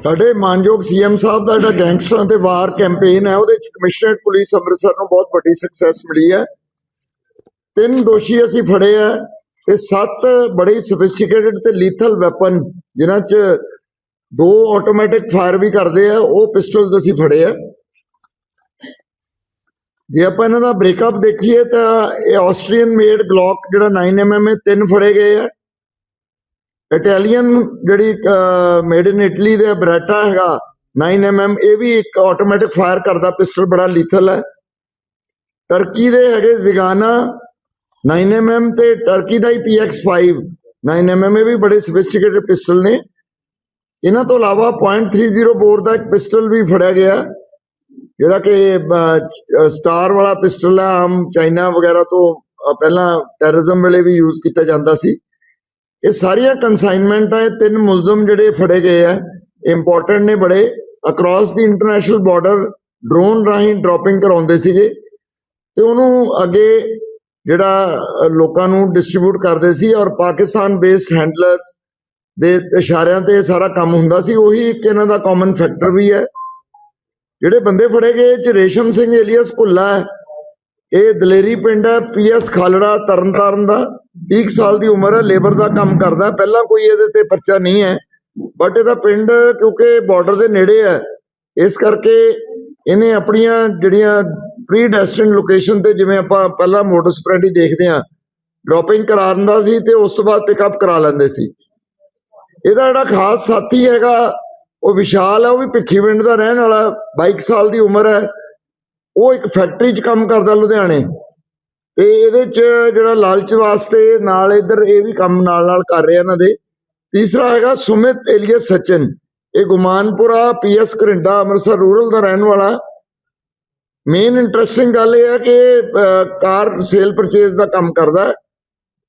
ਸਾਡੇ ਮਾਨਯੋਗ ਸੀਐਮ ਸਾਹਿਬ ਦਾ ਜਿਹੜਾ ਗੈਂਗਸਟਰਾਂ ਤੇ ਵਾਰ ਕੈਂਪੇਨ ਹੈ, ਉਹਦੇ ਚ ਕਮਿਸ਼ਨਰੇਟ ਪੁਲਿਸ ਅੰਮ੍ਰਿਤਸਰ ਨੂੰ ਬਹੁਤ ਵੱਡੀ ਸਕਸੈਸ ਮਿਲੀ ਹੈ। ਤਿੰਨ ਦੋਸ਼ੀ ਅਸੀਂ ਫੜੇ ਆ ਤੇ ਸੱਤ ਬੜੇ ਸੋਫਿਸਟੀਕੇਟਡ ਤੇ ਲੀਥਲ ਵੈਪਨ ਜਿਨ੍ਹਾਂ ਚ ਦੋ ਆਟੋਮੈਟਿਕ ਫਾਇਰ ਵੀ ਕਰਦੇ ਆ ਉਹ ਪਿਸਟਲਸ ਅਸੀਂ ਫੜੇ ਆ ਜੇ ਆਪਾਂ ਇਹਨਾਂ ਦਾ ਬ੍ਰੇਕਅਪ ਦੇਖੀਏ ਤਾਂ ਇਹ ਆਸਟਰੀਅਨ ਮੇਡ ਗਲੌਕ ਜਿਹੜਾ 9mm ਹੈ ਤਿੰਨ ਫੜੇ ਗਏ ਆ ਇਟਾਲੀਅਨ ਜਿਹੜੀ ਮੇਡ ਇਨ ਇਟਲੀ ਦੇ ਬਰੈਟਾ ਹੈਗਾ 9mm ਇਹ ਵੀ ਇੱਕ ਆਟੋਮੈਟਿਕ ਫਾਇਰ ਕਰਦਾ ਪਿਸਟਲ ਬੜਾ ਲੀਥਲ ਹੈ। ਟਰਕੀ ਦੇ ਹੈਗੇ ਜ਼ਿਗਾਨਾ 9mm ਤੇ ਟਰਕੀ ਦਾ ਹੀ PX5 9mm ਇਹ ਵੀ ਬੜੇ ਸੋਫਿਸਟੀਕੇਟਡ ਪਿਸਟਲ ਨੇ। ਇਹਨਾਂ ਤੋਂ ਇਲਾਵਾ .30 ਬੋਰ ਦਾ ਇੱਕ ਪਿਸਟਲ ਵੀ ਫੜਿਆ ਗਿਆ, ਜਿਹੜਾ ਕਿ ਸਟਾਰ ਵਾਲਾ ਪਿਸਟਲ ਹੈ, ਆਮ ਚਾਈਨਾ ਵਗੈਰਾ ਤੋਂ ਪਹਿਲਾਂ ਟੈਰਰਿਜ਼ਮ ਵੇਲੇ ਵੀ ਯੂਜ਼ ਕੀਤਾ ਜਾਂਦਾ ਸੀ। ਇਹ ਸਾਰੀਆਂ ਕਨਸਾਈਨਮੈਂਟ ਇਹ ਤਿੰਨ ਮੁਲਜ਼ਮ ਜਿਹੜੇ ਫੜੇ ਗਏ ਆ। ਇੰਪੋਰਟੈਂਟ ਨੇ ਬੜੇ। Across the international border drone ਰਾਹੀਂ ਡ੍ਰੌਪਿੰਗ ਕਰਾਉਂਦੇ ਸੀਗੇ। ਤੇ ਉਹਨੂੰ ਅੱਗੇ ਜਿਹੜਾ ਲੋਕਾਂ ਨੂੰ ਡਿਸਟ੍ਰੀਬਿਊਟ ਕਰਦੇ ਸੀ ਔਰ ਪਾਕਿਸਤਾਨ ਬੇਸਡ ਹੈਂਡਲਰਸ ਦੇ ਇਸ਼ਾਰਿਆਂ ਤੇ ਸਾਰਾ ਕੰਮ ਹੁੰਦਾ ਸੀ। ਉਹੀ ਇੱਕ ਇਹਨਾਂ ਦਾ ਕਾਮਨ ਫੈਕਟਰ ਵੀ ਹੈ। ਜਿਹੜੇ ਬੰਦੇ ਫੜੇ ਗਏ ਚ ਰੇਸ਼ਮ ਸਿੰਘ, ਏਲੀਅਸ ਕੁੱਲਾ ਹੈ। ਇਹ ਦਲੇਰੀ ਪਿੰਡ ਹੈ ਪੀਐਸ ਖਾਲੜਾ, ਤਰਨਤਾਰਨ ਦਾ। 20 ਸਾਲ ਦੀ ਉਮਰ ਹੈ, ਲੇਬਰ ਦਾ ਕੰਮ ਕਰਦਾ ਪਹਿਲਾਂ ਕੋਈ ਇਹਦੇ ਤੇ ਪਰਚਾ ਨਹੀਂ ਹੈ ਬਟ ਇਹਦਾ ਪਿੰਡ ਕਿਉਂਕਿ ਬਾਰਡਰ ਦੇ ਨੇੜੇ ਹੈ, ਇਸ ਕਰਕੇ ਇਹਨੇ ਆਪਣੀਆਂ ਜਿਹੜੀਆਂ ਪ੍ਰੀ ਡੈਸਟਿਨਡ ਲੋਕੇਸ਼ਨ ਤੇ ਜਿਵੇਂ ਆਪਾਂ ਪਹਿਲਾਂ ਮੋਟਰ ਸਪਰੈਡੀ ਦੇਖਦੇ ਆ ਡ੍ਰੌਪਿੰਗ ਕਰਾ ਦਿੰਦਾ ਸੀ ਤੇ ਉਸ ਤੋਂ ਬਾਅਦ ਪਿਕਅਪ ਕਰਾ ਲੈਂਦੇ ਸੀ। ਇਹਦਾ ਜਿਹੜਾ ਖਾਸ ਸਾਥੀ ਹੈਗਾ, ਉਹ ਵਿਸ਼ਾਲ ਹੈ, ਉਹ ਵੀ ਭਿੱਖੀਵਿੰਡ ਦਾ ਰਹਿਣ ਵਾਲਾ 22 ਸਾਲ ਦੀ ਉਮਰ ਹੈ। ਉਹ ਇੱਕ ਫੈਕਟਰੀ 'ਚ ਕੰਮ ਕਰਦਾ ਲੁਧਿਆਣੇ। ਤੇ ਇਹਦੇ 'ਚ ਜਿਹੜਾ ਲਾਲਚ ਵਾਸਤੇ ਨਾਲ ਇੱਧਰ ਇਹ ਵੀ ਕੰਮ ਨਾਲ ਨਾਲ ਕਰ ਰਿਹਾ ਇਹਨਾਂ ਦੇ। ਤੀਸਰਾ ਹੈਗਾ ਸੁਮਿਤ ਏਲੀਅਸ ਸਚਨ। ਇਹ ਗੁਮਾਨਪੁਰਾ, ਪੀਐਸ ਕਰਿੰਡਾ ਅੰਮ੍ਰਿਤਸਰ ਰੂਰਲ ਦਾ ਰਹਿਣ ਵਾਲਾ। ਮੇਨ ਇੰਟਰਸਟਿੰਗ ਗੱਲ ਇਹ ਹੈ ਕਿ ਕਾਰ ਸੇਲ ਪਰਚੇਸ ਦਾ ਕੰਮ ਕਰਦਾ ਹੈ।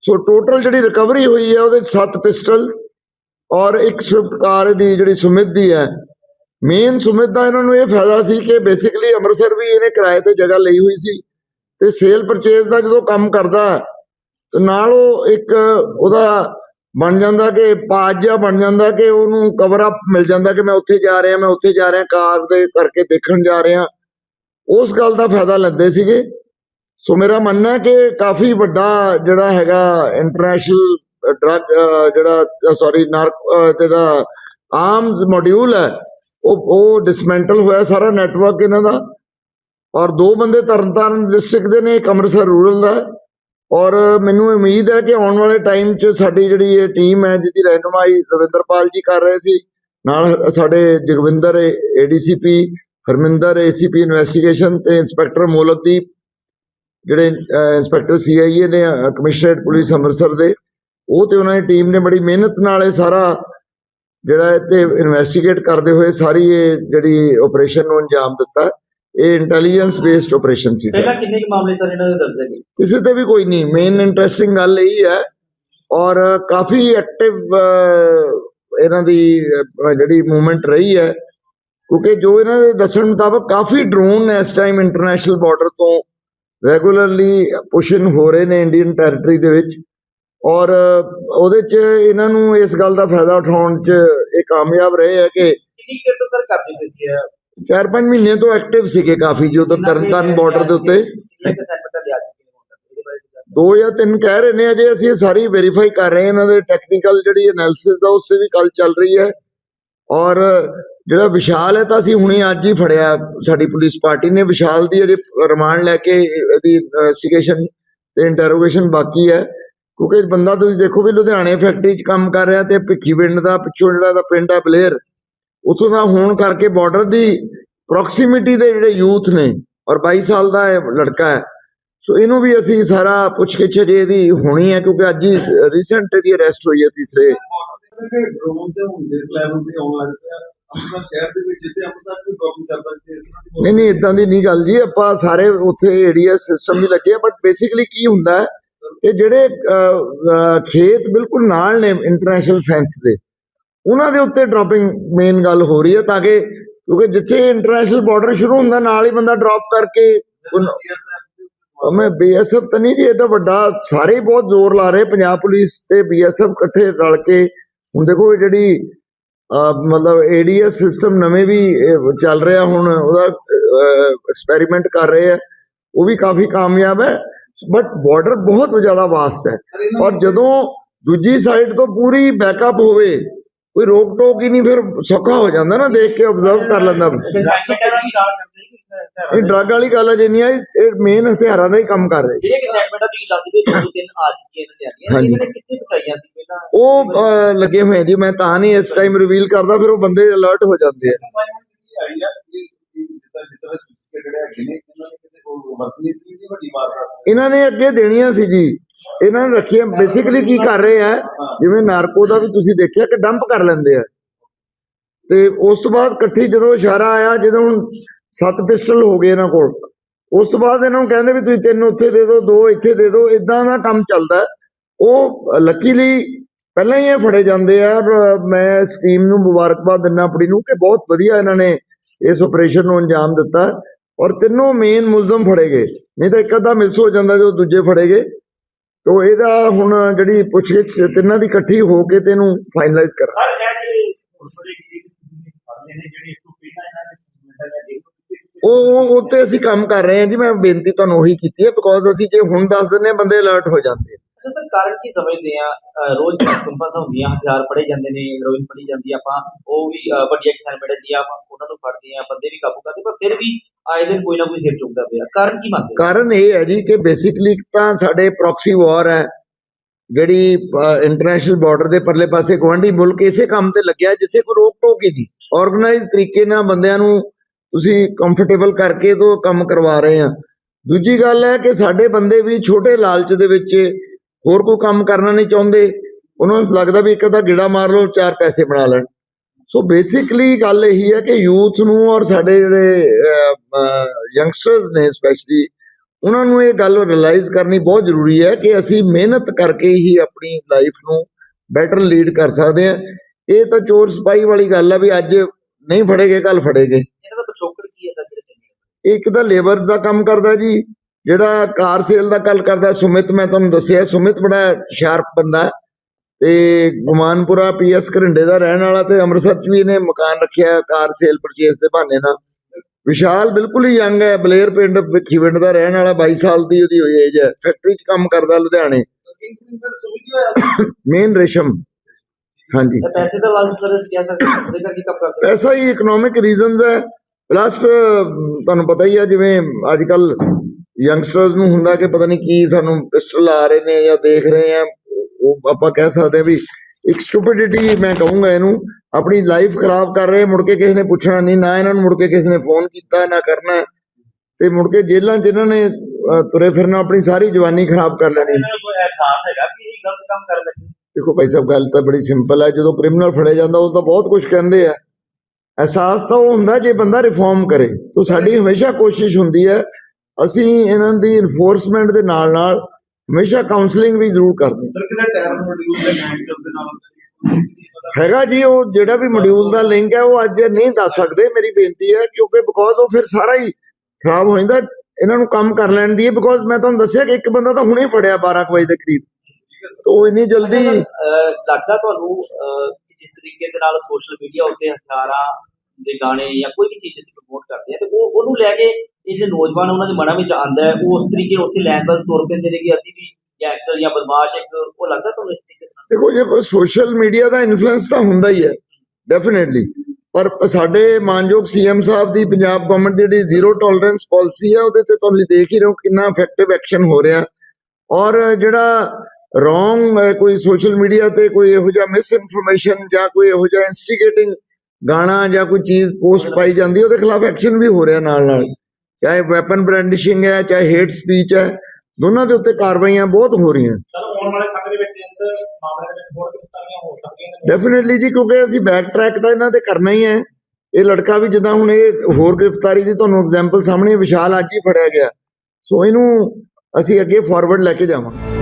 ਸੋ ਟੋਟਲ ਜਿਹੜੀ ਰਿਕਵਰੀ ਹੋਈ ਹੈ ਉਹਦੇ 'ਚ ਸੱਤ ਪਿਸਟਲ ਔਰ ਇੱਕ ਸਵਿਫਟ ਕਾਰ ਦੀ ਜਿਹੜੀ ਸੁਮਿਤ ਦੀ ਹੈ। ਮੇਨ ਸੁਮਿਤ ਦਾ ਇਹਨਾਂ ਨੂੰ ਇਹ ਫਾਇਦਾ ਸੀ ਕਿ ਬੇਸਿਕਲੀ ਅੰਮ੍ਰਿਤਸਰ ਵੀ ਇਹਨੇ ਕਿਰਾਏ ਤੇ ਜਗ੍ਹਾ ਲਈ ਹੋਈ ਸੀ। ਤੇ ਸੇਲ ਪਰਚੇਸ ਦਾ ਜਦੋਂ ਕੰਮ ਕਰਦਾ, ਤੇ ਨਾਲ ਉਹ ਇੱਕ ਉਹਦਾ ਬਣ ਜਾਂਦਾ ਕਿ ਪਾਜ ਜਿਹਾ ਬਣ ਜਾਂਦਾ ਕਿ ਉਹਨੂੰ ਕਵਰ ਅਪ ਮਿਲ ਜਾਂਦਾ ਕਿ ਮੈਂ ਉੱਥੇ ਜਾ ਰਿਹਾ, ਮੈਂ ਉੱਥੇ ਜਾ ਰਿਹਾ, ਕਾਰ ਦੇ ਕਰਕੇ ਦੇਖਣ ਜਾ ਰਿਹਾ। ਉਸ ਗੱਲ ਦਾ ਫਾਇਦਾ ਲੈਂਦੇ ਸੀਗੇ। ਸੋ ਮੇਰਾ ਮੰਨਣਾ ਕਿ ਕਾਫੀ ਵੱਡਾ ਜਿਹੜਾ ਹੈਗਾ ਇੰਟਰਨੈਸ਼ਨਲ ਡਰੱਗ ਜਿਹੜਾ ਸੌਰੀ ਨਾਰਕ ਜਿਹੜਾ ਆਰਮਸ ਮੋਡਿਊਲ ਹੈ, ਉਹ ਉਹ ਡਿਸਮੈਂਟਲ ਹੋਇਆ ਸਾਰਾ ਨੈਟਵਰਕ ਇਹਨਾਂ ਦਾ। ਔਰ ਦੋ ਬੰਦੇ ਤਰਨਤਾਰਨ ਡਿਸਟ੍ਰਿਕਟ ਦੇ ਨੇ ਇੱਕ ਅੰਮ੍ਰਿਤਸਰ ਰੂਰਲ ਦਾ ਔਰ ਮੈਨੂੰ ਉਮੀਦ ਹੈ ਕਿ ਆਉਣ ਵਾਲੇ ਟਾਈਮ 'ਚ ਸਾਡੀ ਜਿਹੜੀ ਇਹ ਟੀਮ ਹੈ ਜਿਹਦੀ ਰਹਿਨੁਮਾਈ ਰਵਿੰਦਰਪਾਲ ਜੀ ਕਰ ਰਹੇ ਸੀ ਨਾਲ ਸਾਡੇ Jagvinder ADCP Harminder ACP investigation ਤੇ ਇੰਸਪੈਕਟਰ ਮੋਲਕਦੀਪ ਜਿਹੜੇ ਅਹ, ਇੰਸਪੈਕਟਰ ਸੀਆਈਏ ਨੇ ਕਮਿਸ਼ਨਰੇਟ ਪੁਲਿਸ ਅੰਮ੍ਰਿਤਸਰ ਦੇ ਉਹ ਤੇ ਉਹਨਾਂ ਦੀ ਟੀਮ ਨੇ ਬੜੀ ਮਿਹਨਤ ਨਾਲ ਇਹ ਸਾਰਾ ਜਿਹੜਾ ਇੱਥੇ ਇਨਵੈਸਟੀਗੇਟ ਕਰਦੇ ਹੋਏ ਸਾਰੀ ਇਹ ਜਿਹੜੀ ਆਪਰੇਸ਼ਨ ਨੂੰ ਅੰਜਾਮ ਦਿੱਤਾ। ਇਹ ਇੰਟੈਲੀਜੈਂਸ ਬੇਸਡ ਆਪਰੇਸ਼ਨ ਸੀ ਸਰ ਪਹਿਲਾਂ ਕਿੰਨੇ ਕੁ ਮਾਮਲੇ ਸਰ ਇਹਨਾਂ ਦੇ ਦਰਜ ਹੈਗੇ? ਕਿਸੇ ਤੇ ਵੀ ਕੋਈ ਨਹੀਂ ਮੇਨ ਇੰਟਰਸਟਿੰਗ ਗੱਲ ਇਹ ਹੈ ਔਰ ਕਾਫੀ ਐਕਟਿਵ ਇਹਨਾਂ ਦੀ ਜਿਹੜੀ ਮੂਵਮੈਂਟ ਰਹੀ ਹੈ ਕਿਉਂਕਿ ਜੋ ਇਹਨਾਂ ਦੇ ਦੱਸਣ ਮੁਤਾਬਕ ਕਾਫੀ ਡਰੋਨ ਇਸ ਟਾਈਮ ਇੰਟਰਨੈਸ਼ਨਲ ਬਾਰਡਰ ਤੋਂ ਰੈਗੂਲਰਲੀ ਪੁਸ਼ਨ ਹੋ ਰਹੇ ਨੇ ਇੰਡੀਅਨ ਟੈਰੀਟਰੀ ਦੇ ਵਿੱਚ ਔਰ ਉਹਦੇ ਚ ਇਹਨਾਂ ਨੂੰ ਇਸ ਗੱਲ ਦਾ ਫਾਇਦਾ ਉਠਾਉਣ ਚ ਇਹ ਕਾਮਯਾਬ ਰਹੇ ਹੈ ਕਿ ਕਿੰਨੀ ਕੁ ਦੇਰ ਤੋਂ ਸਰ ਕਰਦੇ ਪਏ ਸੀ ਇਹ? 4-5 ਮਹੀਨੇ ਤੋਂ ਐਕਟਿਵ ਸੀਗੇ ਕਾਫੀ ਜਦੋਂ ਤਰਨਤਾਰਨ ਬਾਰਡਰ ਦੇ ਉੱਤੇ? ਦੋ ਜਾਂ ਤਿੰਨ ਕਹਿ ਰਹੇ ਨੇ ਅਜੇ ਅਸੀਂ ਇਹ ਸਾਰੀ ਵੈਰੀਫਾਈ ਕਰ ਰਹੇ ਹਾਂ ਇਹਨਾਂ ਦੇ ਟੈਕਨੀਕਲ ਜਿਹੜੀ ਐਨਾਲਿਸਿਸ ਆ ਉਸ ਵੀ ਕੱਲ ਚੱਲ ਰਹੀ ਹੈ ਔਰ ਜਿਹੜਾ ਵਿਸ਼ਾਲ ਹੈ ਤਾਂ ਅਸੀਂ ਹੁਣੇ ਅੱਜ ਹੀ ਫੜਿਆ ਸਾਡੀ ਪੁਲਿਸ ਪਾਰਟੀ ਨੇ ਵਿਸ਼ਾਲ ਦੀ ਅਜੇ ਰਿਮਾਂਡ ਲੈ ਕੇ ਇਹਦੀ ਇਨਵੈਸਟੀਗੇਸ਼ਨ ਤੇ ਇੰਟਰੋਗੇਸ਼ਨ ਬਾਕੀ ਹੈ ਕਿਉਂਕਿ ਇਹ ਬੰਦਾ ਤੁਸੀਂ ਦੇਖੋ ਵੀ ਲੁਧਿਆਣੇ ਫੈਕਟਰੀ 'ਚ ਕੰਮ ਕਰ ਰਿਹਾ ਤੇ ਭਿੱਖੀਵਿੰਡ ਦਾ ਪਿੱਛੋਂ ਜਿਹੜਾ ਦਾ ਪਿੰਡ ਹੈ ਬਲੇਰ ਉੱਥੋਂ ਦਾ ਹੋਣ ਕਰਕੇ ਬਾਰਡਰ ਦੀ ਪ੍ਰੋਕਸੀਮਿਟੀ ਦੇ ਜਿਹੜੇ ਯੂਥ ਨੇ ਔਰ 22 ਸਾਲ ਦਾ ਇਹ ਲੜਕਾ ਹੈ ਸੋ ਇਹਨੂੰ ਵੀ ਅਸੀਂ ਸਾਰਾ ਪੁੱਛ ਗਿੱਛ ਜੇ ਇਹਦੀ ਹੋਣੀ ਹੈ ਕਿਉਂਕਿ ਅੱਜ ਹੀ ਰੀਸੈਂਟ ਇਹਦੀ ਅਰੈਸਟ ਹੋਈ ਹੈ ਤੀਸਰੇ। ਕਿ ਨਹੀਂ ਨਹੀਂ ਇਦਾਂ ਦੀ ਨਹੀਂ ਗੱਲ ਜੀ ਆਪਾਂ ਸਾਰੇ ਉੱਥੇ ਏਡੀਐਸ ਸਿਸਟਮ ਵੀ ਲੱਗੇ ਆ ਬਟ ਬੇਸਿਕਲੀ ਕੀ ਹੁੰਦਾ ਹੈ ਕਿ ਜਿਹੜੇ ਖੇਤ ਬਿਲਕੁਲ ਨਾਲ ਨੇ ਇੰਟਰਨੈਸ਼ਨਲ ਫੈਂਸ ਦੇ ਉਹਨਾਂ ਦੇ ਉੱਤੇ ਡ੍ਰੌਪਿੰਗ ਮੇਨ ਗੱਲ ਹੋ ਰਹੀ ਹੈ ਤਾਂ ਕਿ ਕਿਉਂਕਿ ਜਿੱਥੇ ਇੰਟਰਨੈਸ਼ਨਲ ਬਾਰਡਰ ਸ਼ੁਰੂ ਹੁੰਦਾ ਨਾਲ ਹੀ ਬੰਦਾ ਡ੍ਰੌਪ ਕਰਕੇ ਮੈਂ ਬੀਐਸਐਫ ਤਾਂ ਨਹੀਂ ਜੀ ਇਹਦਾ ਵੱਡਾ ਸਾਰੇ ਬਹੁਤ ਜ਼ੋਰ ਲਾ ਰਹੇ ਪੰਜਾਬ ਪੁਲਿਸ ਤੇ ਬੀਐਸਐਫ ਇਕੱਠੇ ਰਲ ਕੇ। ਹੁਣ ਦੇਖੋ ਇਹ ਜਿਹੜੀ ਮਤਲਬ ਏਡੀਐਸ ਸਿਸਟਮ ਨਵੇਂ ਵੀ ਇਹ ਚੱਲ ਰਿਹਾ ਹੁਣ ਉਹਦਾ ਐਕਸਪੈਰੀਮੈਂਟ ਕਰ ਰਹੇ ਆ। ਉਹ ਵੀ ਕਾਫੀ ਕਾਮਯਾਬ ਹੈ। ਬਟ ਬਾਰਡਰ ਬਹੁਤ ਜ਼ਿਆਦਾ ਵਾਸਟ ਹੈ। ਔਰ ਜਦੋਂ ਦੂਜੀ ਸਾਈਡ ਤੋਂ ਪੂਰੀ ਬੈਕਅਪ ਹੋਵੇ ਕੋਈ ਰੋਕ ਟੋਕ ਹੀ ਨਹੀਂ ਫਿਰ ਸੌਖਾ ਹੋ ਜਾਂਦਾ ਨਾ ਦੇਖ ਕੇ ਆਬਜ਼ਰਵ ਕਰ ਲੈਂਦਾ ਇਹ ਡਰੱਗ ਵਾਲੀ ਗੱਲ ਅਜੇ ਨਹੀਂ ਆਈ ਇਹ ਮੇਨ ਹਥਿਆਰਾਂ ਦਾ ਹੀ ਕੰਮ ਕਰ ਰਹੇ। ਜਿਹੜੇ ਕੰਸਾਈਨਮੈਂਟ ਤੁਸੀਂ ਦੱਸਦੇ ਦੋ ਦੋ ਤਿੰਨ ਆ ਚੁੱਕੀਆਂ ਇਹਨਾਂ ਦੀਆਂ। ਹਾਂਜੀ। ਇਹਨਾਂ ਨੇ ਕਿੱਥੇ ਪਹੁੰਚਾਈਆਂ ਸੀ ਪਹਿਲਾਂ? ਉਹ ਲੱਗੇ ਹੋਏ ਆ ਜੀ ਮੈਂ ਤਾਂ ਨਹੀਂ ਇਸ ਟਾਈਮ ਰਿਵੀਲ ਕਰਦਾ ਫਿਰ ਉਹ ਬੰਦੇ ਅਲਰਟ ਹੋ ਜਾਂਦੇ ਆ। assignment ਜਿਹੜੀ ਆਈ ਆ ਇਹ ਇਹ ਜਿਸ ਤਰ੍ਹਾਂ ਜਿਸ ਤਰ੍ਹਾਂ ਸਪੈਸੀਫਿਕ ਜਿਹੜੇ ਹੈਗੇ ਨੇ ਇਹਨਾਂ ਨੇ ਕਿਤੇ ਉਹ ਵਰਤਨੀ ਦੀ ਵੀ ਵੱਡੀ ਬਾਤ ਆ ਇਹਨਾਂ ਨੇ ਅੱਗੇ ਦੇਣੀਆਂ ਸੀ ਜੀ। ਇਹਨਾਂ ਨੇ ਰੱਖੀਆਂ ਬੇਸਿਕਲੀ ਕੀ ਕਰ ਰਹੇ ਆ ਜਿਵੇਂ ਨਾਰਕੋ ਦਾ ਵੀ ਤੁਸੀਂ ਦੇਖਿਆ ਕਿ ਡੰਪ ਕਰ ਲੈਂਦੇ ਆ। ਤੇ ਉਸ ਤੋਂ ਬਾਅਦ ਇਕੱਠੀ ਜਦੋਂ ਇਸ਼ਾਰਾ ਆਇਆ, ਜਦੋਂ ਸੱਤ ਪਿਸਟਲ ਹੋ ਗਏ ਇਹਨਾਂ ਕੋਲ, ਉਸ ਤੋਂ ਬਾਅਦ ਇਹਨਾਂ ਨੂੰ ਕਹਿੰਦੇ ਵੀ ਤੁਸੀਂ ਤਿੰਨ ਉੱਥੇ ਦੇ ਦਿਓ, ਦੋ ਇੱਥੇ ਦੇ ਦਿਓ ਇਦਾਂ ਦਾ ਕੰਮ ਚੱਲਦਾ ਹੈ। ਉਹ ਲੱਕੀਲੀ ਪਹਿਲਾਂ ਹੀ ਇਹ ਫੜੇ ਜਾਂਦੇ ਆ, ਔਰ ਮੈਂ ਸਕੀਮ ਨੂੰ ਮੁਬਾਰਕਬਾਦ ਦਿੰਦਾ ਆਪਣੀ ਨੂੰ ਕਿ ਬਹੁਤ ਵਧੀਆ ਇਹਨਾਂ ਨੇ ਇਸ ਆਪਰੇਸ਼ਨ ਨੂੰ ਅੰਜਾਮ ਦਿੱਤਾ। ਔਰ ਤਿੰਨੋਂ ਮੇਨ ਮੁਲਜ਼ਮ ਫੜੇ ਗਏ, ਨਹੀਂ ਤਾਂ ਇੱਕ ਅੱਧਾ ਮਿਸ ਹੋ ਜਾਂਦਾ ਜੋ ਦੂਜੇ ਫੜੇ ਗਏ। ਤੋ ਇਹਦਾ ਹੁਣ ਜਿਹੜੀ ਪੁੱਛਗਿੱਛ ਤਿੰਨਾਂ ਦੀ ਇਕੱਠੀ ਹੋ ਕੇ ਤੇ ਇਹਨੂੰ ਫਾਈਨਲਾਈਜ਼ ਕਰ। ਉਹ ਉਹ ਉੱਤੇ ਅਸੀਂ ਕੰਮ ਕਰ ਰਹੇ ਹਾਂ ਜੀ ਮੈਂ ਬੇਨਤੀ ਤੁਹਾਨੂੰ ਉਹੀ ਕੀਤੀ ਹੈ ਬਿਕੋਜ਼ ਅਸੀਂ ਜੇ ਹੁਣ ਦੱਸ ਦਿੰਦੇ ਹਾਂ ਬੰਦੇ ਅਲਰਟ ਹੋ ਜਾਂਦੇ ਅੱਛਾ ਸਰ ਕਾਰਨ ਕੀ ਸਮਝਦੇ ਆ ਅਹ ਰੋਜ਼ ਕੰਪਸ ਹੁੰਦੀਆਂ ਹਥਿਆਰ ਫੜੇ ਜਾਂਦੇ ਨੇ ਹੈਰੋਇਨ ਫੜੀ ਜਾਂਦੀ ਆ ਆਪਾਂ ਉਹ ਵੀ ਵੱਡੀ ਐਕਸਾਈਨਮੈਂਟ ਦੀ ਆ ਆਪਾਂ ਉਹਨਾਂ ਨੂੰ ਫੜਦੇ ਆ ਬੰਦੇ ਵੀ ਕਾਬੂ ਕਰਦੇ ਪਰ ਫਿਰ ਵੀ ਆਏ ਦਿਨ ਕੋਈ ਨਾ ਕੋਈ ਸਿਰ ਚੁੱਕਦਾ ਪਿਆ। ਕਾਰਨ ਕੀ ਮੰਨਦੇ ਕਾਰਨ ਇਹ ਹੈ ਜੀ ਕਿ ਬੇਸਿਕਲੀ ਤਾਂ ਸਾਡੇ ਪ੍ਰੋਕਸੀ ਵਾਰ ਹੈ। ਜਿਹੜੀ ਇੰਟਰਨੈਸ਼ਨਲ ਬਾਰਡਰ ਦੇ ਪਰਲੇ ਪਾਸੇ ਗਵਾਂਢੀ ਮੁਲਕ ਇਸੇ ਕੰਮ ਤੇ ਲੱਗਿਆ ਜਿੱਥੇ ਕੋਈ ਰੋਕ ਟੋਕ ਹੀ ਨਹੀਂ। ਆਰਗੇਨਾਈਜ਼ ਤਰੀਕੇ ਨਾਲ ਬੰਦਿਆਂ ਨੂੰ ਤੁਸੀਂ ਕੰਫਰਟੇਬਲ ਕਰਕੇ ਤੋਂ ਕੰਮ ਕਰਵਾ ਰਹੇ ਆ। ਦੂਜੀ ਗੱਲ ਹੈ ਕਿ ਸਾਡੇ ਬੰਦੇ ਵੀ ਛੋਟੇ ਲਾਲਚ ਦੇ ਵਿੱਚ ਹੋਰ ਕੋਈ ਕੰਮ ਕਰਨਾ ਨਹੀਂ ਚਾਹੁੰਦੇ। ਉਹਨਾਂ ਨੂੰ ਲੱਗਦਾ ਵੀ ਇੱਕ ਅੱਧਾ ਗਿੜਾ ਮਾਰ ਲਓ, ਚਾਰ ਪੈਸੇ ਬਣਾ ਲੈਣ। ਸੋ ਬੇਸਿਕਲੀ ਗੱਲ ਇਹੀ ਹੈ ਕਿ ਯੂਥ ਨੂੰ ਔਰ ਸਾਡੇ ਜਿਹੜੇ ਯੰਗਸਟਰਸ ਨੇ ਸਪੈਸ਼ਲੀ ਉਹਨਾਂ ਨੂੰ ਇਹ ਗੱਲ ਰਿਅਲਾਈਜ਼ ਕਰਨੀ ਬਹੁਤ ਜ਼ਰੂਰੀ ਹੈ ਕਿ ਅਸੀਂ ਮਿਹਨਤ ਕਰਕੇ ਹੀ ਆਪਣੀ ਲਾਈਫ ਨੂੰ ਬੈਟਰ ਲੀਡ ਕਰ ਸਕਦੇ ਹਾਂ। ਇਹ ਤਾਂ ਚੋਰ ਸਪਾਈ ਵਾਲੀ ਗੱਲ ਆ ਵੀ ਅੱਜ ਨਹੀਂ ਫੜੇਗੇ ਕੱਲ ਫੜੇਗੇ। ਇਹਨਾਂ ਦਾ ਪਿਛੋਕੜ ਕੀ ਹੈ ਸਰ ਜਿਹੜੇ ਚੰਗੇ ਇੱਕ ਤਾਂ ਲੇਬਰ ਦਾ ਕੰਮ ਕਰਦਾ ਜੀ ਜਿਹੜਾ ਕਾਰ ਸੇਲ ਦਾ ਗੱਲ ਕਰਦਾ ਸੁਮਿਤ ਮੈਂ ਤੁਹਾਨੂੰ ਦੱਸਿਆ ਸੁਮਿਤ ਬੜਾ ਸ਼ਾਰਪ ਬੰਦਾ ਹੈ। ਤੇ ਗੁਮਾਨਪੁਰਾ ਪੀਐਸ ਘਰਿੰਡੇ ਦਾ ਰਹਿਣ ਵਾਲਾ ਤੇ ਅੰਮ੍ਰਿਤਸਰ ਚ ਵੀ ਇਹਨੇ ਮਕਾਨ ਰੱਖਿਆ ਕਾਰ ਸੇਲ ਪਰਚੇਸ ਦੇ ਬਹਾਨੇ ਨਾਲ। ਵਿਸ਼ਾਲ ਬਿਲਕੁਲ ਹੀ ਯੰਗ ਹੈ ਬਲੇਰ ਪਿੰਡ ਖੀਵਿੰਡ ਦਾ ਰਹਿਣ ਵਾਲਾ 22 ਸਾਲ ਦੀ ਉਹਦੀ ਹੋਈ ਏਜ ਹੈ। ਫੈਕਟਰੀ 'ਚ ਕੰਮ ਕਰਦਾ ਲੁਧਿਆਣੇ। ਮੇਨ ਰੇਸ਼ਮ। ਹਾਂਜੀ। ਪੈਸੇ ਦਾ ਲਾਲਚ ਸਰ ਕਹਿ ਸਕਦੇ ਉਹਦੇ ਕਰਕੇ ਕੰਮ ਕਰਦੇ। ਐਸਾ ਹੀ ਇਕਨੋਮਿਕ ਰੀਜ਼ਨਸ ਹੈ। ਪਲੱਸ ਤੁਹਾਨੂੰ ਪਤਾ ਹੀ ਆ ਜਿਵੇਂ ਅੱਜ ਕੱਲ ਯੰਗਸਟਰਸ ਨੂੰ ਹੁੰਦਾ ਕਿ ਪਤਾ ਨਹੀਂ ਕੀ ਸਾਨੂੰ ਪਿਸਟਲ ਆ ਰਹੇ ਨੇ ਜਾਂ ਦੇਖ ਰਹੇ ਆ। ਉਹ ਆਪਾਂ ਕਹਿ ਸਕਦੇ ਆ ਵੀ ਇੱਕ ਸਟੂਪਿਡਿਟੀ ਮੈਂ ਕਹੂੰਗਾ ਇਹਨੂੰ ਆਪਣੀ ਲਾਈਫ ਖਰਾਬ ਕਰ ਰਹੇ ਮੁੜ ਕੇ ਕਿਸੇ ਨੇ ਪੁੱਛਣਾ ਨਹੀਂ ਨਾ ਇਹਨਾਂ ਨੂੰ ਮੁੜ ਕੇ ਕਿਸੇ ਨੇ ਫੋਨ ਕੀਤਾ ਨਾ ਕਰਨਾ। ਤੇ ਮੁੜ ਕੇ ਜੇਲ੍ਹਾਂ ਇਹਨਾਂ ਨੇ ਤੁਰੇ ਫਿਰਨਾ ਆਪਣੀ ਸਾਰੀ ਜਵਾਨੀ ਖਰਾਬ ਕਰ ਲੈਣੀ। ਕੋਈ ਅਹਿਸਾਸ ਹੈਗਾ ਕਿ ਇਹ ਗਲਤ ਕੰਮ ਕਰ ਲੱਗੇ? ਦੇਖੋ ਭਾਈ ਸਾਹਿਬ ਗੱਲ ਤਾਂ ਬੜੀ ਸਿੰਪਲ ਹੈ। ਜਦੋਂ ਕ੍ਰਿਮੀਨਲ ਫੜਿਆ ਜਾਂਦਾ ਉਹ ਤਾਂ ਬਹੁਤ ਕੁਝ ਕਹਿੰਦੇ ਆ। ਅਹਿਸਾਸ ਤਾਂ ਉਹ ਹੁੰਦਾ ਜੇ ਬੰਦਾ ਰਿਫਾਰਮ ਕਰੇ। ਤਾਂ ਸਾਡੀ ਹਮੇਸ਼ਾ ਕੋਸ਼ਿਸ਼ ਹੁੰਦੀ ਹੈ ਅਸੀਂ ਇਹਨਾਂ ਦੀ ਇਨਫੋਰਸਮੈਂਟ ਦੇ ਨਾਲ ਨਾਲ ਹਮੇਸ਼ਾ ਕਾਉਂਸਲਿੰਗ ਵੀ ਜ਼ਰੂਰ ਕਰਦੇ। ਸਰ ਮੋਡਿਊਲ ਦੇ ਦੇ ਨਾਲ ਹੈਗਾ ਜੀ ਉਹ ਜਿਹੜਾ ਵੀ ਮੋਡਿਊਲ ਦਾ ਲਿੰਕ ਹੈ ਉਹ ਅੱਜ ਨਹੀਂ ਦੱਸ ਸਕਦੇ। ਮੇਰੀ ਬੇਨਤੀ ਹੈ ਕਿਉਂਕਿ ਬਿਕੋਜ਼ ਉਹ ਫਿਰ ਸਾਰਾ ਹੀ ਖਰਾਬ ਹੋ ਜਾਂਦਾ। ਇਹਨਾਂ ਨੂੰ ਕੰਮ ਕਰ ਲੈਣ ਦੀ ਬਿਕੋਜ਼ ਮੈਂ ਤੁਹਾਨੂੰ ਦੱਸਿਆ ਕਿ ਇੱਕ ਬੰਦਾ ਤਾਂ ਹੁਣੇ ਫੜਿਆ 12 ਕੁ ਵਜੇ ਦੇ ਕਰੀਬ। ਤਾਂ ਉਹ ਇੰਨੀ ਜਲਦੀ ਲੱਗਦਾ ਤੁਹਾਨੂੰ ਜਿਸ ਤਰੀਕੇ ਦੇ ਨਾਲ ਸੋਸ਼ਲ ਮੀਡੀਆ ਉੱਤੇ ਹਥਿਆਰਾਂ ਦੇ ਗਾਣੇ ਜਾਂ ਕੋਈ ਵੀ ਚੀਜ਼ ਅਸੀਂ ਪ੍ਰਮੋਟ ਕਰਦੇ ਆ ਤੇ ਉਹ ਉਹਨੂੰ ਲੈ ਕੇ ਜਿਹੜੇ ਨੌਜਵਾਨ ਉਹਨਾਂ ਦੇ ਮਨਾਂ ਵਿੱਚ ਆਉਂਦਾ ਹੈ, ਉਹ ਉਸ ਤਰੀਕੇ ਉਸੇ ਲਾਈਨ ਵੱਲ ਤੁਰ ਪੈਂਦੇ ਨੇ ਕਿ ਅਸੀਂ ਵੀ ਗੈਂਗਸਟਰ ਜਾਂ ਬਦਮਾਸ਼ ਇੱਕ ਉਹ ਲੱਗਦਾ ਤੁਹਾਨੂੰ ਇਸ ਤਰੀਕੇ ਨਾਲ? ਦੇਖੋ ਜੇ ਕੋਈ ਸੋਸ਼ਲ ਮੀਡੀਆ ਦਾ ਇਨਫਲੂਐਂਸ ਤਾਂ ਹੁੰਦਾ ਹੀ ਹੈ ਡੈਫੀਨਿਟਲੀ ਪਰ ਸਾਡੇ ਮਾਨਯੋਗ ਸੀਐਮ ਸਾਹਿਬ ਦੀ ਪੰਜਾਬ ਗਵਰਨਮੈਂਟ ਦੀ ਜਿਹੜੀ ਜ਼ੀਰੋ ਟੋਲਰੈਂਸ ਪਾਲਿਸੀ ਹੈ, ਉਹਦੇ ਤੇ ਤੁਸੀਂ ਦੇਖ ਹੀ ਰਹੇ ਹੋ ਕਿੰਨਾ ਇਫੈਕਟਿਵ ਐਕਸ਼ਨ ਹੋ ਰਿਹਾ। ਔਰ ਜਿਹੜਾ ਰੋਂਗ ਕੋਈ ਸੋਸ਼ਲ ਮੀਡੀਆ ਤੇ ਕੋਈ ਇਹੋ ਜਿਹਾ ਮਿਸ ਇਨਫੋਰਮੇਸ਼ਨ ਜਾਂ ਕੋਈ ਇਹੋ ਜਿਹਾ ਇਨਸਟੀਗੇਟਿੰਗ ਗਾਣਾ ਜਾਂ ਕੋਈ ਚੀਜ਼ ਪੋਸਟ ਪਾਈ ਜਾਂਦੀ ਉਹਦੇ ਖਿਲਾਫ ਐਕਸ਼ਨ ਵੀ ਹੋ ਰਿਹਾ ਨਾਲ ਨਾਲ। ਚਾਹੇ ਵੈਪਨ ਬ੍ਰਾਂਡਿਸ਼ਿੰਗ ਹੈ ਚਾਹੇ ਹੇਟ ਸਪੀਚ ਹੈ ਦੋਨਾਂ ਦੇ ਉੱਤੇ ਕਾਰਵਾਈਆਂ ਬਹੁਤ ਹੋ ਰਹੀਆਂ। ਸਰ ਆਉਣ ਵਾਲੇ ਸਮੇਂ ਦੇ ਵਿੱਚ ਇਸ ਮਾਮਲੇ ਦੇ ਵਿੱਚ ਹੋਰ ਗ੍ਰਿਫਤਾਰੀਆਂ ਹੋ ਸਕਦੀਆਂ ਨੇ? ਡੈਫੀਨਿਟਲੀ ਜੀ ਕਿਉਂਕਿ ਅਸੀਂ ਬੈਕ ਟਰੈਕ ਤਾਂ ਇਹਨਾਂ ਤੇ ਕਰਨਾ ਹੀ ਹੈ। ਇਹ ਲੜਕਾ ਵੀ ਜਿੱਦਾਂ ਹੁਣ ਇਹ ਹੋਰ ਗ੍ਰਿਫਤਾਰੀ ਦੀ ਤੁਹਾਨੂੰ ਐਗਜ਼ਾਮਪਲ ਸਾਹਮਣੇ ਵਿਸ਼ਾਲ ਅੱਜ ਹੀ ਫੜਿਆ ਗਿਆ। ਸੋ ਇਹਨੂੰ ਅਸੀਂ ਅੱਗੇ ਫਾਰਵਰਡ ਲੈ ਕੇ ਜਾਵਾਂਗੇ।